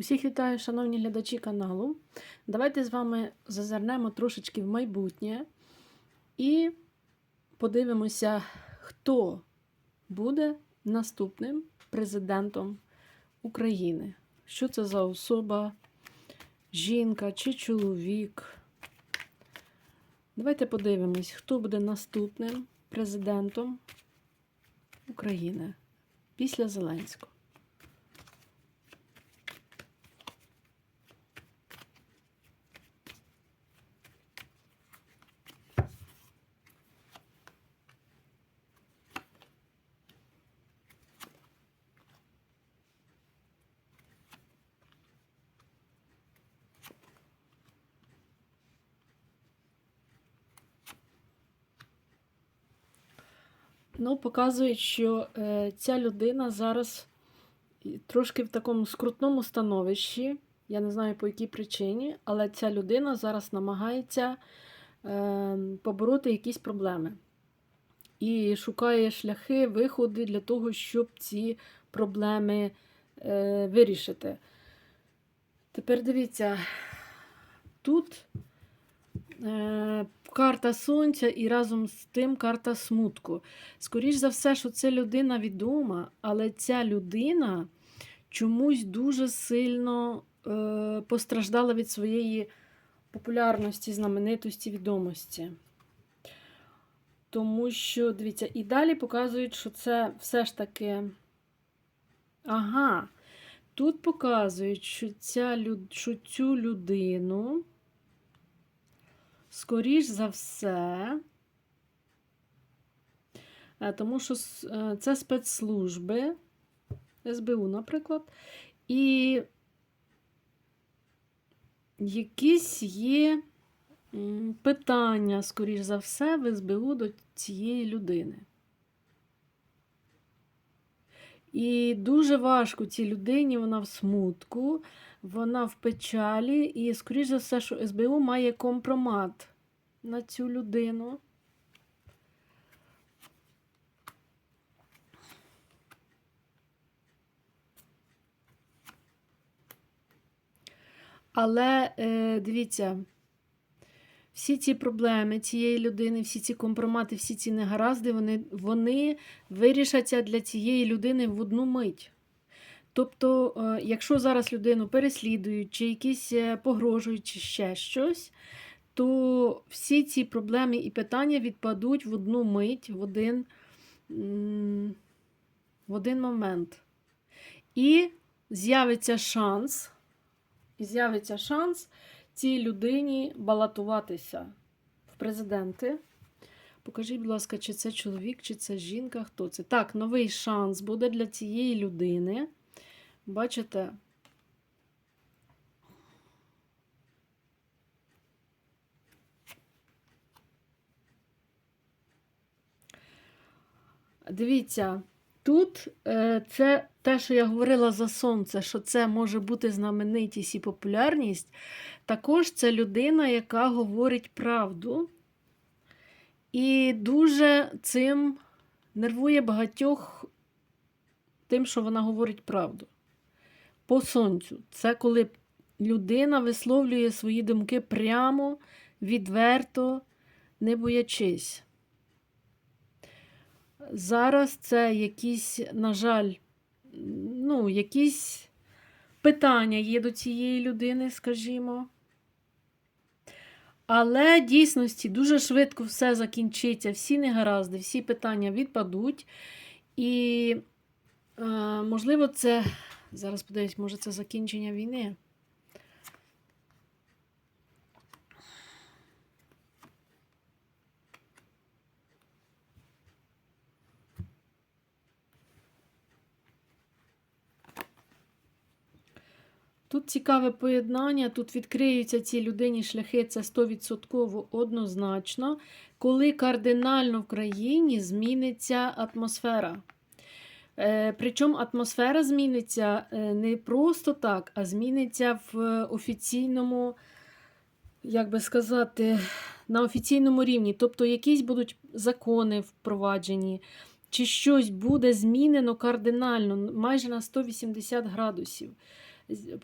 Усіх вітаю, шановні глядачі каналу. Давайте з вами зазирнемо трошечки в майбутнє і подивимося, хто буде наступним президентом України. Що це за особа, жінка чи чоловік. Давайте подивимось, хто буде наступним президентом України після Зеленського. Ну, показують, що е, ця людина зараз трошки в такому скрутному становищі. Я не знаю по якій причині, але ця людина зараз намагається е, побороти якісь проблеми. І шукає шляхи, виходи для того, щоб ці проблеми е, вирішити. Тепер дивіться, тут е, карта сонця і разом з тим карта смутку. Скоріш за все, що це людина відома, але ця людина чомусь дуже сильно е, постраждала від своєї популярності, знаменитості, відомості. Тому що, дивіться, і далі показують, що це все ж таки. Ага. Тут показують, що, ця, що цю людину, скоріш за все, е, тому що е, це спецслужби, СБУ, наприклад, і якісь є питання, скоріш за все, в СБУ до цієї людини. І дуже важко цій людині, вона в смутку, вона в печалі, і, скоріш за все, що СБУ має компромат на цю людину. Але е, дивіться, всі ці проблеми цієї людини, всі ці компромати, всі ці негаразди, вони, вони вирішаться для цієї людини в одну мить. Тобто, е, якщо зараз людину переслідують, чи якісь е, погрожують, чи ще щось, то всі ці проблеми і питання відпадуть в одну мить, в один, в один момент. І з'явиться шанс, з'явиться шанс цій людині балотуватися в президенти. Покажіть, будь ласка, чи це чоловік, чи це жінка, хто це? Так, новий шанс буде для цієї людини. Бачите? Дивіться, тут е, це те, що я говорила за сонце, що це може бути знаменитість і популярність. Також це людина, яка говорить правду. І дуже цим нервує багатьох тим, що вона говорить правду. По сонцю. Це коли людина висловлює свої думки прямо, відверто, не боячись. Зараз це якісь, на жаль, ну, якісь питання є до цієї людини, скажімо. Але дійсності дуже швидко все закінчиться, всі негаразди, всі питання відпадуть. І, е, можливо, це, зараз подивись, може, це закінчення війни. Тут цікаве поєднання, тут відкриються цій людині шляхи, це 100% однозначно, коли кардинально в країні зміниться атмосфера. Е, Причому атмосфера зміниться е, не просто так, а зміниться в офіційному, як би сказати, на офіційному рівні. Тобто якісь будуть закони впроваджені, чи щось буде змінено кардинально, майже на 180 градусів.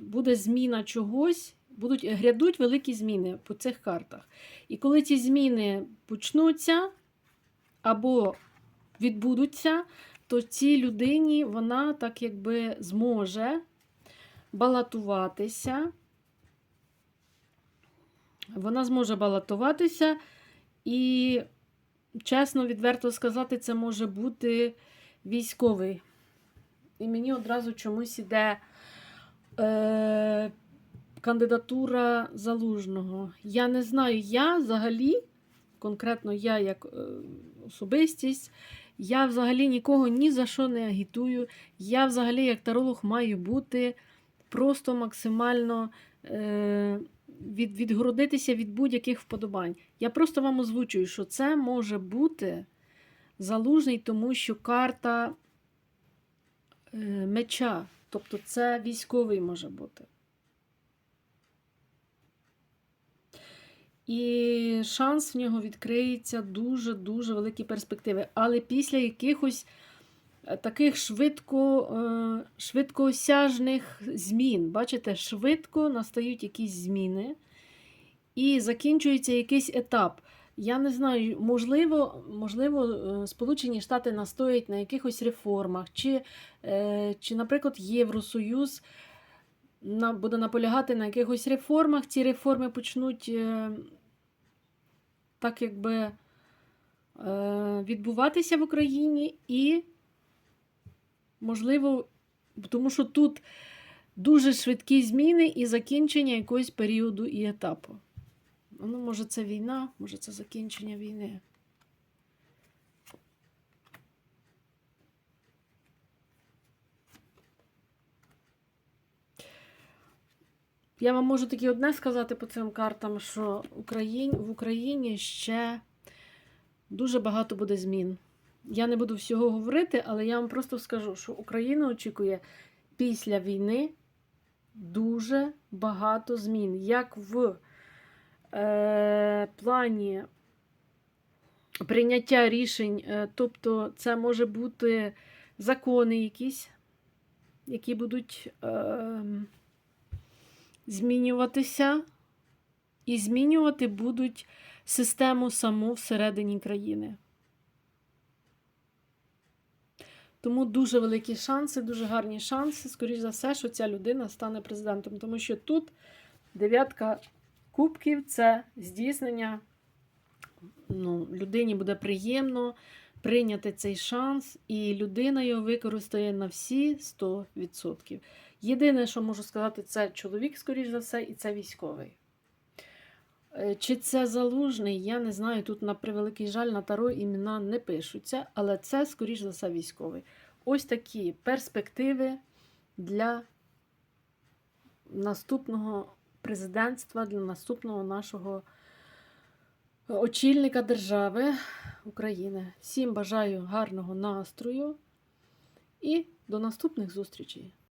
Буде зміна чогось, будуть грядуть великі зміни по цих картах. І коли ці зміни почнуться або відбудуться, то цій людині вона так якби зможе балотуватися. Вона зможе балотуватися, і, чесно, відверто сказати, це може бути військовий. І мені одразу чомусь іде е, кандидатура залужного. Я не знаю, я взагалі, конкретно я як е, особистість, я взагалі нікого ні за що не агітую. Я взагалі, як таролог, маю бути просто максимально е, від, відгородитися від будь-яких вподобань. Я просто вам озвучую, що це може бути залужний, тому що карта е, меча, тобто це військовий може бути. І шанс в нього відкриється дуже-дуже великі перспективи. Але після якихось е, таких швидко, е, швидкоосяжних змін. Бачите, швидко настають якісь зміни і закінчується якийсь етап. Я не знаю, можливо, можливо, е, Сполучені Штати настоять на якихось реформах, чи, е, чи наприклад, Євросоюз буде наполягати на якихось реформах. Ці реформи почнуть е, так якби відбуватися в Україні і, можливо, тому що тут дуже швидкі зміни і закінчення якогось періоду і етапу. Ну, може, це війна, може, це закінчення війни. Я вам можу тільки одне сказати по цим картам, що в Україні ще дуже багато буде змін. Я не буду всього говорити, але я вам просто скажу, що Україна очікує після війни дуже багато змін. Як в е, плані прийняття рішень, е, тобто це може бути закони якісь, які будуть е, змінюватися, і змінювати будуть систему саму всередині країни. Тому дуже великі шанси, дуже гарні шанси, скоріш за все, що ця людина стане президентом. Тому що тут дев'ятка кубків це здійснення. Ну, людині буде приємно прийняти цей шанс, і людина його використає на всі 100%. Єдине, що можу сказати, це чоловік, скоріш за все, і це військовий. Е, Чи це залужний, я не знаю. Тут, на превеликий жаль, на таро імена не пишуться, але це, скоріш за все, військовий. Ось такі перспективи для наступного президентства, для наступного нашого очільника держави України. Всім бажаю гарного настрою і до наступних зустрічей!